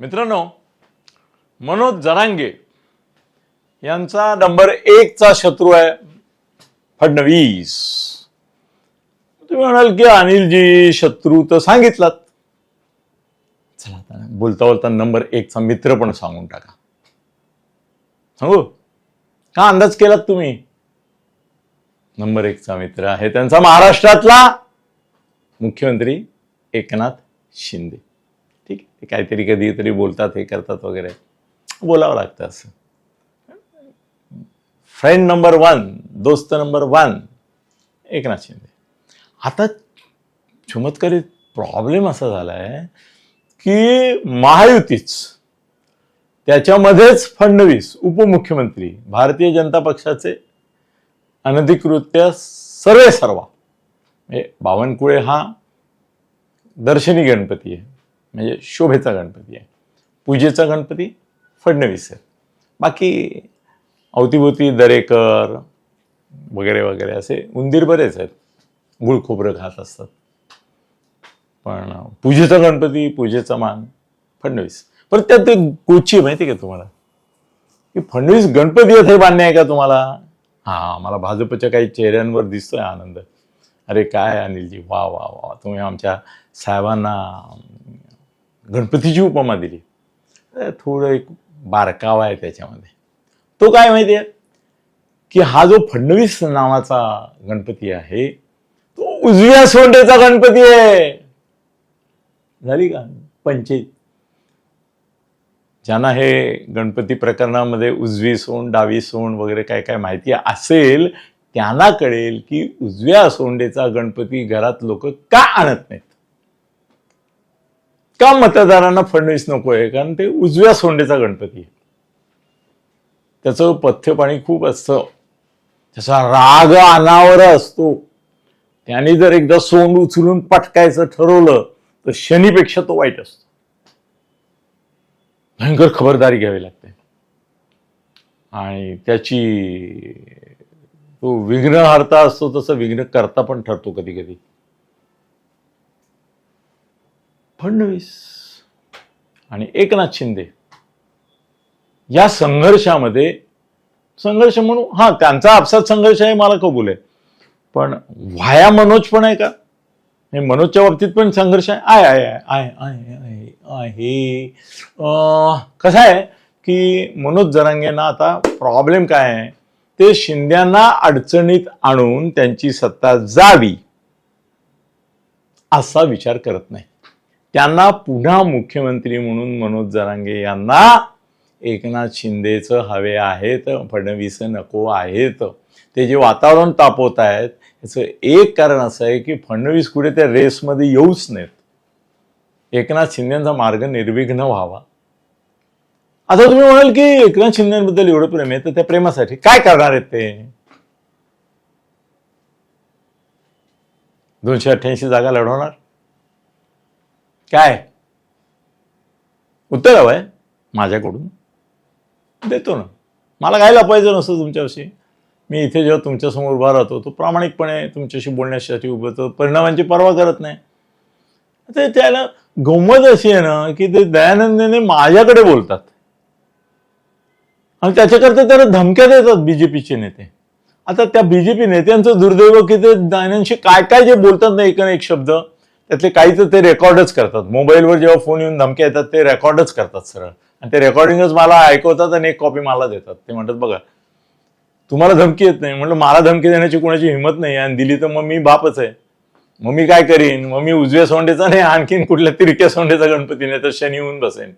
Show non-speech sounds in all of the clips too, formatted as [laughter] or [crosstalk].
मित्रांनो मनोज जरांगे यांचा नंबर एकचा शत्रू आहे फडणवीस. तुम्ही म्हणाल की अनिलजी शत्रू तर सांगितलात. चला आता बोलता बोलता नंबर एकचा मित्र पण सांगून टाका. सांगू? का अंदाज केलात तुम्ही? नंबर एकचा मित्र आहे त्यांचा महाराष्ट्रातला मुख्यमंत्री एकनाथ शिंदे. ठीक आहे. ते काहीतरी कधीतरी बोलतात हे करतात वगैरे. बोलावं लागतं असं. फ्रेंड नंबर वन दोस्त नंबर वन एकनाथ शिंदे. आता चमत्कारी प्रॉब्लेम असा झाला आहे की महायुतीच त्याच्यामध्येच फडणवीस उपमुख्यमंत्री भारतीय जनता पक्षाचे अनधिकृत्य सर्वे सर्वा म्हणजे बावनकुळे हा दर्शनी गणपती आहे. म्हणजे शोभेचा गणपती आहे. पूजेचा गणपती फडणवीस आहे. बाकी अवतीभोवती दरेकर वगैरे वगैरे असे उंदीर बरेच आहेत. गुळ खोबरं खात असतात. पण पूजेचा गणपती पूजेचा मान फडणवीस. पण त्यात ते गोची माहिती का तुम्हाला? की फडणवीस गणपती आहेत हे मान्य आहे का तुम्हाला? हा मला भाजपच्या काही चेहऱ्यांवर दिसतोय आनंद. अरे काय अनिलजी वा वा वा तुम्ही आमच्या साहेबांना गणपतीची उपमा दिली. थोडं एक बारकावा आहे त्याच्यामध्ये. तो काय माहिती आहे? की हा जो फडणवीस नावाचा गणपती आहे तो उजव्या सोंडेचा गणपती आहे. झाली का? पंचायत. ज्यांना हे गणपती प्रकरणामध्ये उजवी सोंड डावी सोंड वगैरे काय काय माहिती असेल त्यांना कळेल की उजव्या सोंडेचा गणपती घरात लोक का आणत नाहीत? का मतदारांना फडणवीस नको आहे कारण ते उजव्या सोंडेचा गणपती आहे. त्याचं पथ्य पाणी खूप असतं. त्याचा राग अनावर असतो. त्याने जर एकदा सोंड उचलून पटकायचं ठरवलं तर शनीपेक्षा तो वाईट असतो. भयंकर खबरदारी घ्यावी लागते. आणि त्याची तो विघ्नहर्ता असतो तसं विघ्न करता पण ठरतो कधी कधी फडणवीस आणि एकनाथ शिंदे या संघर्षामध्ये संघर्ष म्हणू हा त्यांचा आपसात संघर्ष आहे मला कबूल आहे. पण व्हाया मनोज पण आहे का? हे मनोजच्या बाबतीत पण संघर्ष आहे. आहे आहे आहे आहे आहे कसं आहे की मनोज जरांगेंना आता प्रॉब्लेम काय आहे? ते शिंद्यांना अडचणीत आणून त्यांची सत्ता जावी असा विचार करत नाही. त्यांना पुन्हा मुख्यमंत्री म्हणून मनोज जरांगे यांना एकनाथ शिंदेचं हवे आहेत फडणवीस नको आहेत. ते जे वातावरण तापवत आहेत याचं एक कारण असं आहे की फडणवीस कुठे त्या रेसमध्ये येऊच नाहीत. एकनाथ शिंदेचा मार्ग निर्विघ्न व्हावा. आता तुम्ही म्हणाल की एकनाथ शिंदेबद्दल एवढं प्रेम आहे तर त्या प्रेमासाठी काय करणार आहेत ते? दोनशे अठ्ठ्याऐंशी जागा लढवणार? काय? उत्तर हवंय? माझ्याकडून. देतो ना. मला काय लपवायचं नसतं तुमच्याविषयी. मी इथे जेव्हा तुमच्यासमोर उभा राहतो तो प्रामाणिकपणे तुमच्याशी बोलण्यासाठी उभं होतो परिणामांची पर्वा करत नाही. ते त्याला गंमत अशी आहे ना की ते दयानंदने माझ्याकडे बोलतात. आणि त्याच्याकरता त्याला धमक्या देतात बीजेपीचे नेते. आता त्या बीजेपी नेत्यांचं दुर्दैव की ते दयानंदशी काय काय जे बोलतात ना एक ना एक शब्द त्यातले काहीच ते रेकॉर्डच करतात. मोबाईलवर जेव्हा फोन येऊन धमक्या येतात ते रेकॉर्डच करतात सरळ. आणि ते रेकॉर्डिंगच मला ऐकवतात आणि एक कॉपी मला देतात. ते म्हणतात बघा तुम्हाला धमकी येत नाही. म्हटलं मला धमकी देण्याची कोणाची हिंमत नाही आणि दिली तर मग मी बापच आहे. मग मी काय करीन? मग मी उजव्या सोंडेचा नाही आणखीन कुठल्या तिरक्या सोंडेचा गणपती नाही तर शनी होऊन बसेन.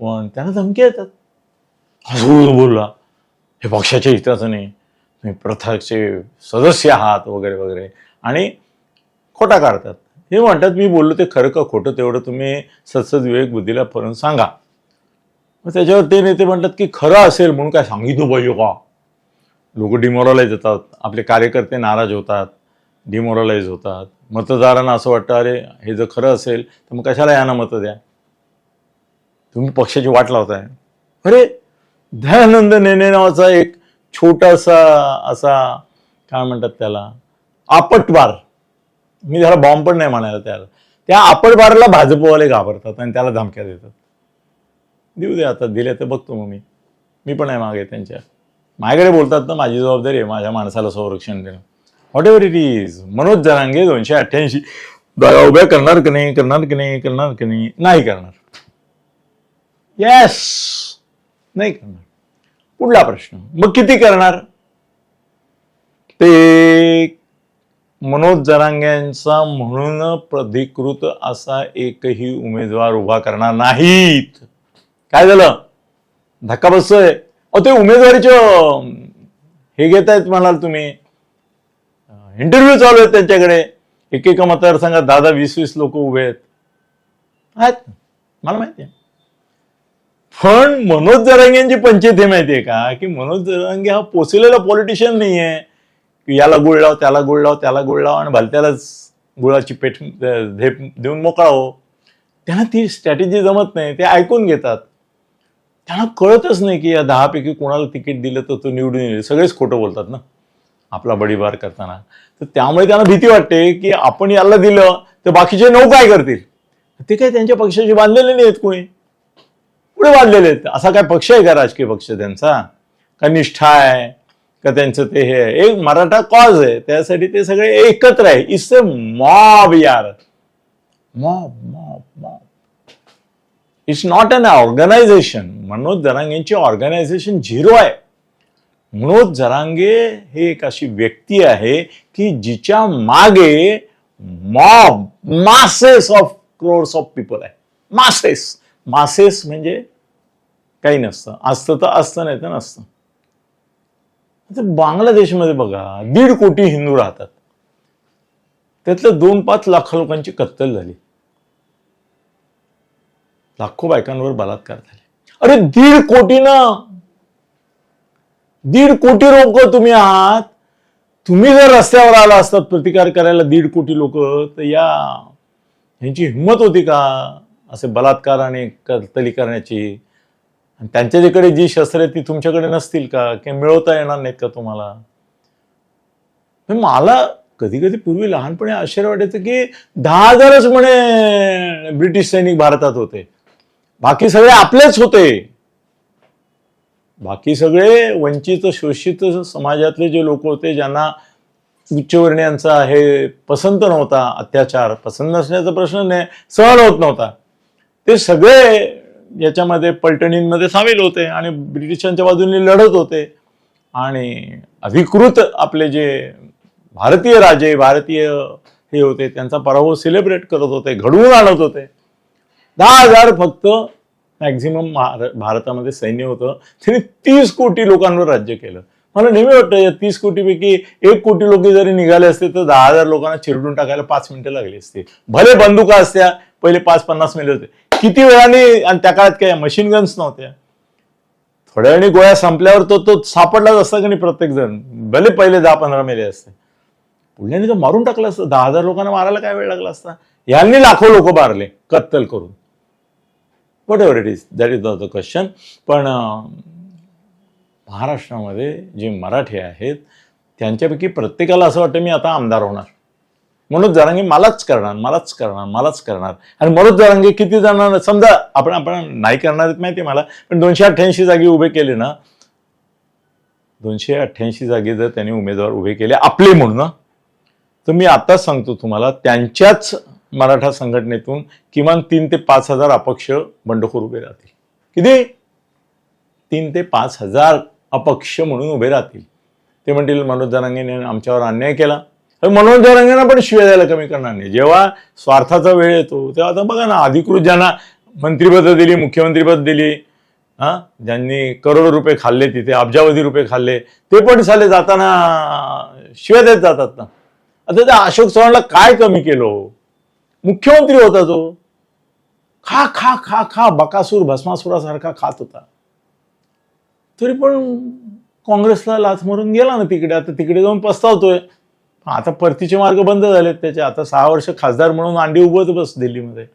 पण त्यांना धमकी येतात. हसून बोलला हे पक्षाच्या हिताचं नाही. तुम्ही प्रथाचे सदस्य आहात वगैरे वगैरे. आणि खोटा काढतात. हे म्हणतात मी बोललो ते खरं का खोटं तेवढं तुम्ही सत्सद विवेक बुद्धीला फरून सांगा. मग त्याच्यावर ते नेते म्हणतात की खरं असेल म्हणून काय सांगितलं पाहिजे हो का? लोक डिमोरलाइज होतात आपले कार्यकर्ते नाराज होतात डिमोरलाइज होतात. मतदारांना असं वाटतं अरे हे जर खरं असेल तर मग कशाला यांना मतं द्या? तुम्ही पक्षाची वाट लावताय. अरे दयानंद नेने नावाचा एक छोटासा असा काय म्हणतात त्याला आपटवार मी त्याला बॉम्ब पण नाही म्हणायला त्याला त्या आपटवाराला भाजपवाले घाबरतात आणि त्याला धमक्या देतात. देऊ दे आता दिले तर बघतो मग मी. मी पण आहे मागे त्यांच्या. माझ्याकडे बोलतात ना माझी जबाबदारी आहे माझ्या माणसाला संरक्षण देणं. Whatever it is Manoj Jarange दोनशे अठ्ठ्याऐंशी. जागा उभ्या करणार की नाही करणार की नाही करणार की नाही? नाही करणार. येस नाही करणार. पुढला प्रश्न. मग किती करणार? ते मनोज जरांग्यांचा म्हणून प्राधिकृत असा एकही उमेदवार उभा करणार नाहीत. काय झालं? धक्का बसतोय. अ ते उमेदवारीचे हे घेत आहेत म्हणाल तुम्ही. इंटरव्ह्यू चालू आहेत त्यांच्याकडे. एकेका मतदारसंघात दहा दहा वीस वीस लोक उभे आहेत. आहेत. मला माहिती आहे. पण मनोज जरांगेंची पंचायत हे माहितीये का? की मनोज जरांगे हा पोचलेला पॉलिटिशियन नाहीये. की याला गुळ लाव त्याला गुळ लाव त्याला गुळ लाव आणि भलत्यालाच गुळाची पेठ झेप देऊन मोकळा हो त्यांना ती स्ट्रॅटेजी जमत नाही ते ऐकून घेतात. त्यांना कळतच नाही की या दहापैकी कोणाला तिकीट दिलं तर तो निवडून येईल. सगळेच खोटं बोलतात ना आपला बडीबार करताना. तर त्यामुळे त्यांना भीती वाटते की आपण याला दिलं तर बाकीचे नऊ काय करतील? ते काय त्यांच्या पक्षाशी बांधलेले नाहीत कोणी? पुढे बांधलेले आहेत? असा काय पक्ष आहे का राजकीय पक्ष त्यांचा? का निष्ठा आहे? का त्यांचं ते हे आहे? एक मराठा कॉज आहे. त्यासाठी ते सगळे एकत्र आहे. इट्स अ मॉब यार. Mob mob mob it's not an organisation Manoj जरांगेंची organisation zero आहे. मनोज जरांगे हे एक अशी व्यक्ती आहे की जिच्या मागे mob masses of crores of people आहे. मासेस मासेस म्हणजे काही नसतं. असतं तर असतं नाही तर नसतं. बांगलादेशमध्ये बघा दीड कोटी हिंदू राहतात. त्यातलं दोन पाच लाख लोकांची कत्तल झाली. लाखो बायकांवर बलात्कार झाले. अरे दीड कोटी ना! दीड कोटी लोक तुम्ही आहात. तुम्ही जर रस्त्यावर आला असतात प्रतिकार करायला दीड कोटी लोक तर या ह्यांची हिंमत होती का? असे बलात्कार आणि कत्तली करण्याची. आणि त्यांच्याकडे जी शस्त्रे ती तुमच्याकडे नसतील का? किंवा मिळवता येणार नाहीत का तुम्हाला? मला कधी कधी पूर्वी लहानपणी आश्चर्य वाटायचं की दहा हजारच म्हणे ब्रिटिश सैनिक भारतात होते. बाकी सगळे आपलेच होते. बाकी सगळे वंचित शोषित समाजातले जे लोक होते ज्यांना उच्चवर्णीयांचा हे पसंत नव्हता अत्याचार पसंत नसण्याचा प्रश्न नाही सहन होत नव्हता. ते सगळे याच्यामध्ये पलटणींमध्ये सामील होते आणि ब्रिटिशांच्या बाजूने लढत होते. आणि अधिकृत आपले जे भारतीय राजे भारतीय हे होते त्यांचा पराभव सेलिब्रेट करत होते घडवून आणत होते. दहा हजार फक्त मॅक्झिमम भारतामध्ये सैन्य होतं. त्यांनी तीस कोटी लोकांवर राज्य केलं. मला नेहमी वाटतं या तीस कोटीपैकी एक कोटी लोक जरी निघाले असते तर दहा हजार लोकांना चिरडून टाकायला पाच मिनिटं लागली असते. भले बंदुका असत्या पहिले पाच पन्नास मिनिट होते. किती वेळाने आणि त्या काळात काय मशीन गन्स नव्हत्या थोड्या वेळाने गोळ्या संपल्यावर तो तो सापडलाच असता की नाही प्रत्येक जण भले पहिले दहा पंधरा मेले असते. पुढल्याने तो मारून टाकला असतं. दहा हजार लोकांना मारायला काय वेळ लागला असता? यांनी लाखो लोक मारले कत्तल करून. Whatever it is that is the question पण महाराष्ट्रामध्ये जे मराठी आहेत त्यांच्यापैकी प्रत्येकाला असं वाटतं मी आता आमदार होणार. मनोज जरांगी मलाच करणार मलाच करणार मलाच करणार. आणि मनोज जरांगे किती जणांना समजा आपण आपण नाही करणार माहिती आहे मला पण दोनशे अठ्ठ्याऐंशी जागी उभे केले ना. दोनशे अठ्ठ्याऐंशी जागी जर त्यांनी उमेदवार उभे केले आपले म्हणून तर मी आताच सांगतो तुम्हाला त्यांच्याच मराठा संघटनेतून किमान तीन ते पाच हजार अपक्ष बंडखोर उभे राहतील. किती? तीन ते पाच हजार अपक्ष म्हणून उभे राहतील. ते म्हणतील मनोज जरांगेने आमच्यावर अन्याय केला. तर मनोज पण शिव्या द्यायला कमी करणार नाही. जेव्हा स्वार्थाचा वेळ येतो तेव्हा आता बघा ना अधिकृत ज्यांना मंत्रिपद दिली मुख्यमंत्रीपद दिली हा ज्यांनी करोडो रुपये खाल्ले तिथे अब्जावधी रुपये खाल्ले ते पण साले जाताना शिव्या देत जातात ना. आता त्या अशोक चव्हाणला काय कमी केलं? मुख्यमंत्री होता तो. खा खा खा खा बकासूर भस्मासुरासारखा खात होता. तरी पण काँग्रेसला लाच मारून गेला ना तिकडे. आता तिकडे जाऊन पस्तावतोय. आता परतीचे मार्ग बंद झालेत त्याचे. आता सहा वर्ष खासदार म्हणून अंडी उभत बस दिल्लीमध्ये.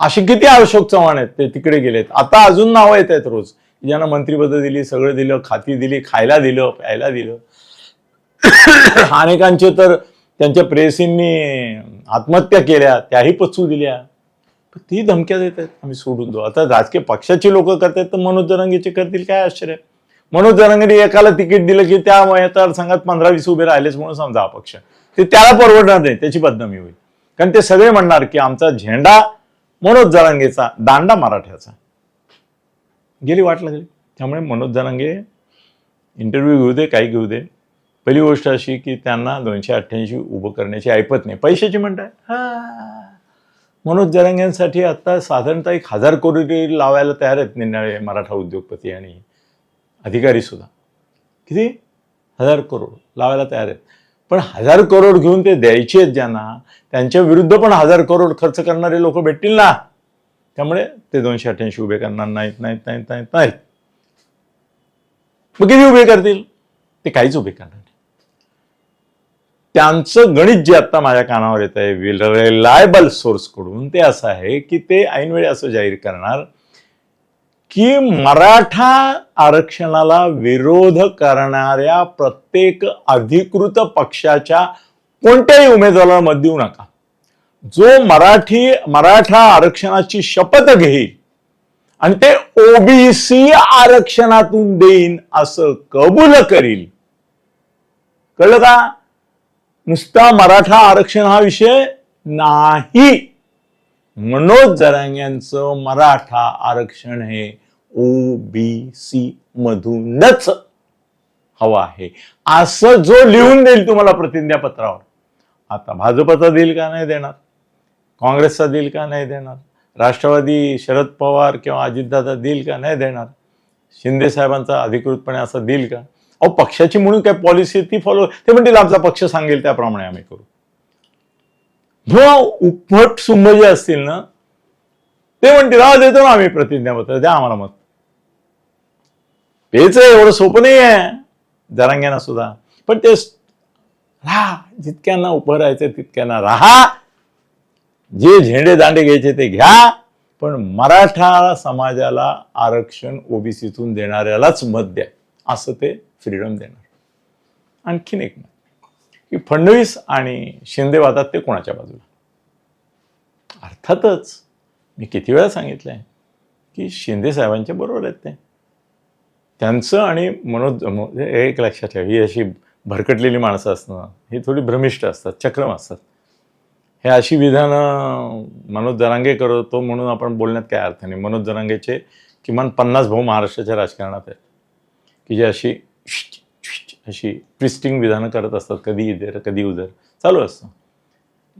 असे किती अशोक चव्हाण आहेत ते तिकडे गेलेत. आता अजून नावं येत आहेत रोज. ज्यांना मंत्रिपद दिली सगळं दिलं खाती दिली खायला दिलं प्यायला दिलं. [coughs] अनेकांचे तर त्यांच्या प्रेयसींनी आत्महत्या केल्या त्याही पचू दिल्या. ती धमक्या देत आहेत. आम्ही सोडून दो आता राजकीय पक्षाची लोक करतात तर मनोज दरंगीचे करतील काय आश्चर्य? मनोज जरंगडी एकाला तिकीट दिलं की त्या मतदारसंघात पंधरा वीस उभे राहिलेच म्हणून समजा अपक्ष. पक्ष ते त्याला परवडणार नाही त्याची बदनामी होईल. कारण ते सगळे म्हणणार की आमचा झेंडा मनोज जरांगेचा दांडा मराठ्याचा. गेली वाट लागली. त्यामुळे मनोज जरांगे इंटरव्ह्यू घेऊ दे काही घेऊ दे. पहिली गोष्ट अशी की त्यांना दोनशे अठ्ठ्याऐंशी उभं करण्याची ऐपत नाही. पैशाची म्हणताय. हा. मनोज जरांग्यांसाठी आता साधारणतः एक हजार कोटी लावायला तयार आहेत निर्णय मराठा उद्योगपती आणि अधिकारी सुद्धा. किती? हजार करोड लावायला तयार आहेत. पण हजार करोड घेऊन ते द्यायचे आहेत ज्यांना त्यांच्या विरुद्ध पण हजार करोड खर्च करणारे लोक भेटतील ना? त्यामुळे ते दोनशे अठ्ठ्याऐंशी उभे करणार नाहीत नाहीत नाहीत नाहीत नाहीत. मग किती उभे करतील? ते काहीच उभे करणार नाही. त्यांचं गणित जे आता माझ्या कानावर येत आहे रिलायबल सोर्सकडून ते असं आहे की ते ऐनवेळी असं जाहीर करणार की मराठा आरक्षणाला विरोध करणाऱ्या प्रत्येक अधिकृत पक्षाच्या कोणत्याही उमेदवाराला मत देऊ नका. जो मराठी मराठा आरक्षणाची शपथ घेईल आणि ते ओबीसी आरक्षणातून देईन असं कबूल करील. कळलं का? नुसता मराठा आरक्षण हा विषय नाही. मनोज जरांग्यांचं मराठा आरक्षण हे ओबीसी मधूनच हवं आहे. असं जो लिहून देईल तुम्हाला प्रतिज्ञा पत्रावर. आता भाजपचा देईल का नाही देणार? काँग्रेसचा देईल का नाही देणार? राष्ट्रवादी शरद पवार किंवा अजितदादा देईल का नाही देणार? शिंदे साहेबांचा अधिकृतपणे असं देईल का? अहो पक्षाची म्हणून काय पॉलिसी ती फॉलो ते म्हणतील आमचा पक्ष सांगेल त्याप्रमाणे आम्ही करू. जो उपट सुंभ जे असतील ना ते म्हणतील हा देतो ना आम्ही प्रतिज्ञापत्र द्या आम्हाला मत. तेच एवढं सोपं नाही आहे जरांग्यांना सुद्धा. पण ते राहा जितक्यांना उभं राहायचं तितक्यांना राहा. जे झेंडे दांडे घ्यायचे ते घ्या. पण मराठा समाजाला आरक्षण ओबीसीतून देणाऱ्यालाच मत द्या. असं ते फ्रीडम देणार. आणखीन एक मत. की फडणवीस आणि शिंदे वादात ते कोणाच्या बाजूला? अर्थातच मी किती वेळा सांगितलंय की शिंदे साहेबांच्या बरोबर आहेत ते. त्यांचं आणि मनोज एक लक्षात ठेवा ही अशी भरकटलेली माणसं असणं ही थोडी भ्रमिष्ट असतात चक्रम असतात. हे अशी विधानं मनोज जरांगे करतो म्हणून आपण बोलण्यात काय अर्थ नाही. मनोज जरांगेचे किमान पन्नास भाऊ महाराष्ट्राच्या राजकारणात आहेत. की जे अशी अशी ट्विस्टिंग विधानं करत असतात कधी इधर कधी उधर. चालू असतं.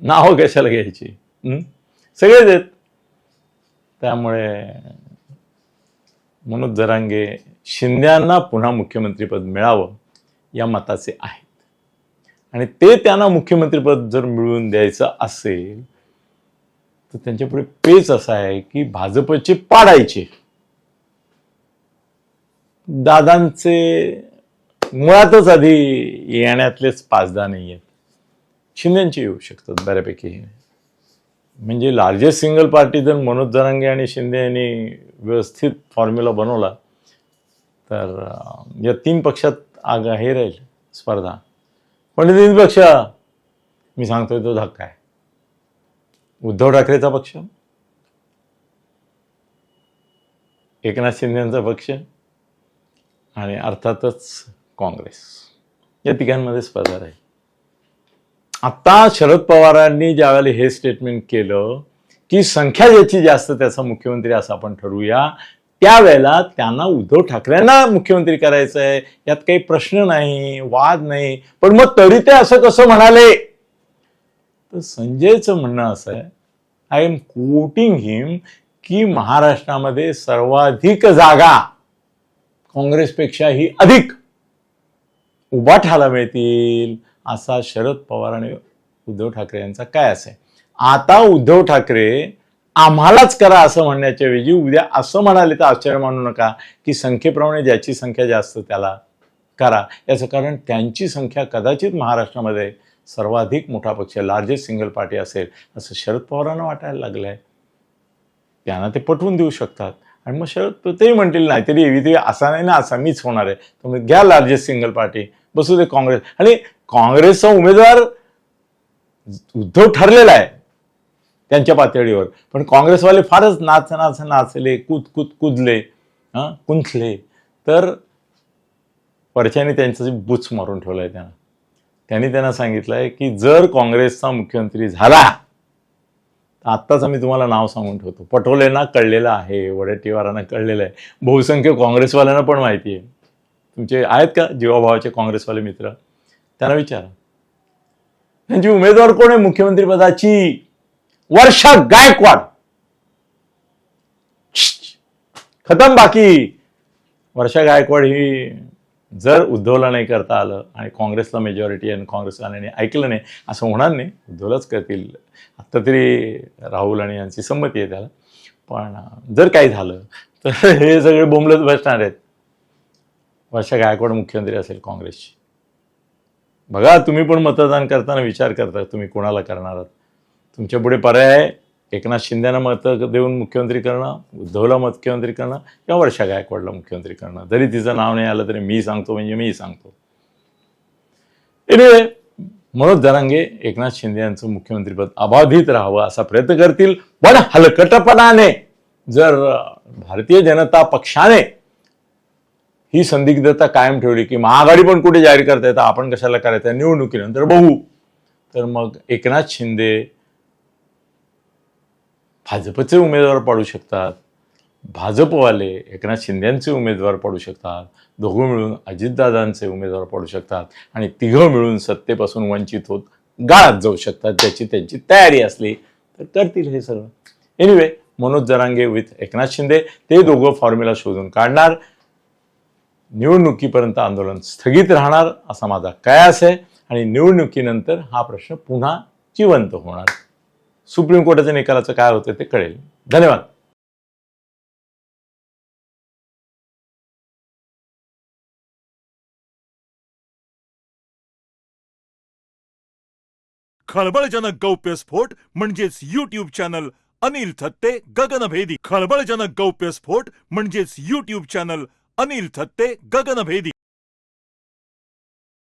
नाव कशाला घ्यायची? सगळेच आहेत. त्यामुळे मनोज जरांगे शिंद्यांना पुन्हा मुख्यमंत्रीपद मिळावं या मताचे आहेत. आणि ते त्यांना मुख्यमंत्रीपद जर मिळवून द्यायचं असेल तर त्यांच्यापुढे पेच असा आहे की भाजपचे पाडायचे. दादांचे मुळातच आधी येण्यातलेच पाचदा नाही आहेत. शिंदेचे येऊ शकतात बऱ्यापैकी. म्हणजे लार्जेस्ट सिंगल पार्टी जर मनोज जरांगे आणि शिंदे यांनी व्यवस्थित फॉर्म्युला बनवला तर या तीन पक्षात आग हे राहील स्पर्धा. पण तीन पक्ष मी सांगतोय तो धक्का आहे. उद्धव ठाकरेचा पक्ष एकनाथ शिंदेचा पक्ष आणि अर्थातच काँग्रेस. या तिघांमध्ये स्पर्धा राहील आता शरद पवारांनी ज्यावेळेला हे स्टेटमेंट केलं की संख्या ज्याची जास्त त्याचा मुख्यमंत्री असं आपण ठरवूया त्यावेळेला त्यांना उद्धव ठाकरेंना मुख्यमंत्री करायचं आहे. यात काही प्रश्न नाही वाद नाही. पण मग तरी ते असं कसं म्हणाले? तर संजयचं म्हणणं असं आहे आय एम कोटिंग हिम की महाराष्ट्रामध्ये सर्वाधिक जागा काँग्रेसपेक्षाही अधिक उभाठाला मिळतील असा शरद पवार आणि उद्धव ठाकरे यांचा काय असे? आता उद्धव ठाकरे आम्हालाच करा असं म्हणण्याच्या ऐवजी उद्या असं म्हणाले तर आश्चर्य मानू नका की संख्येप्रमाणे ज्याची संख्या जास्त त्याला करा. याचं कारण त्यांची संख्या कदाचित महाराष्ट्रामध्ये सर्वाधिक मोठा पक्ष लार्जेस्ट सिंगल पार्टी असेल असं शरद पवारांना वाटायला लागलं आहे त्यांना ते पटवून देऊ शकतात. आणि मग शरद तेही म्हणतील नाही तरी एवी ते असा नाही ना असा मीच होणार आहे. तुम्ही घ्या लार्जेस्ट सिंगल पार्टी बसू दे काँग्रेस. आणि काँग्रेसचा उमेदवार उद्धव ठरलेला आहे त्यांच्या पातळीवर. पण काँग्रेसवाले फारच नाच नाच नाचले कूद कूद कुदले हां कुंथले तर परच्याने त्यांचं बुच मारून ठेवलं आहे त्यांना. त्यांनी त्यांना सांगितलं आहे की जर काँग्रेसचा मुख्यमंत्री झाला तर आत्ताच आम्ही तुम्हाला नाव सांगून ठेवतो. पटोलेंना कळलेलं आहे वडेट्टीवारांना कळलेलं आहे. बहुसंख्य काँग्रेसवाल्यांना पण माहिती आहे. तुमचे आहेत का जीवाभावाचे काँग्रेसवाले मित्र? त्यांना विचारा. त्यांची उमेदवार कोण आहे? मुख्यमंत्री पदाची वर्षा गायकवाड. खतम बाकी. वर्षा गायकवाड ही जर उद्धवला नाही करता आलं आणि काँग्रेसला मेजॉरिटी आणि काँग्रेसवाल्याने ऐकलं नाही असं होणार नाही. उद्धवलाच करतील. आत्ता तरी राहुल आणि यांची संमती आहे त्याला. पण जर काही झालं तर हे सगळे बोंबलत बसणार आहेत. वर्षा गायकवाड मुख्यमंत्री असेल काँग्रेसची. बघा तुम्ही पण मतदान करताना विचार करता तुम्ही कोणाला करणार आहात? तुमच्यापुढे पर्याय आहे. एकनाथ शिंदेना मतं देऊन मुख्यमंत्री करणं उद्धवला मुख्यमंत्री करणं किंवा वर्षा गायकवाडला मुख्यमंत्री करणं. जरी तिचं नाव नाही आलं तरी मी सांगतो म्हणजे मी सांगतो. एनिवे मनोज दरांगे एकनाथ शिंदे यांचं मुख्यमंत्रीपद अबाधित राहावं असा प्रयत्न करतील. पण हलकटपणाने जर भारतीय जनता पक्षाने ही संदिग्धता कायम ठेवली की महाआघाडी पण कुठे जाहीर करता? येतं आपण कशाला करायचं? निवडणुकीनंतर बघू. तर मग एकनाथ शिंदे भाजपचे उमेदवार पाडू शकतात. भाजपवाले एकनाथ शिंदेचे उमेदवार पाडू शकतात. दोघं मिळून अजितदादांचे उमेदवार पाडू शकतात. आणि तिघं मिळून सत्तेपासून वंचित होत गाळात जाऊ शकतात त्याची त्यांची तयारी असली तर करतील हे सगळं. एनिवे मनोज जरांगे विथ एकनाथ शिंदे ते दोघं फॉर्म्युला शोधून काढणार. निवडणुकीपर्यंत आंदोलन स्थगित राहणार असा माझा कयास आहे आणि निवडणुकीनंतर हा प्रश्न पुन्हा जिवंत होणार. सुप्रीम कोर्टाच्या निकालाचं काय होतं ते कळेल. धन्यवाद. खळबळजनक गौप्यस्फोट म्हणजेच युट्यूब चॅनल अनिल थत्ते गगनभेदी. खळबळजनक गौप्यस्फोट म्हणजेच युट्यूब चॅनल अनिल थत्ते गगनभेदी.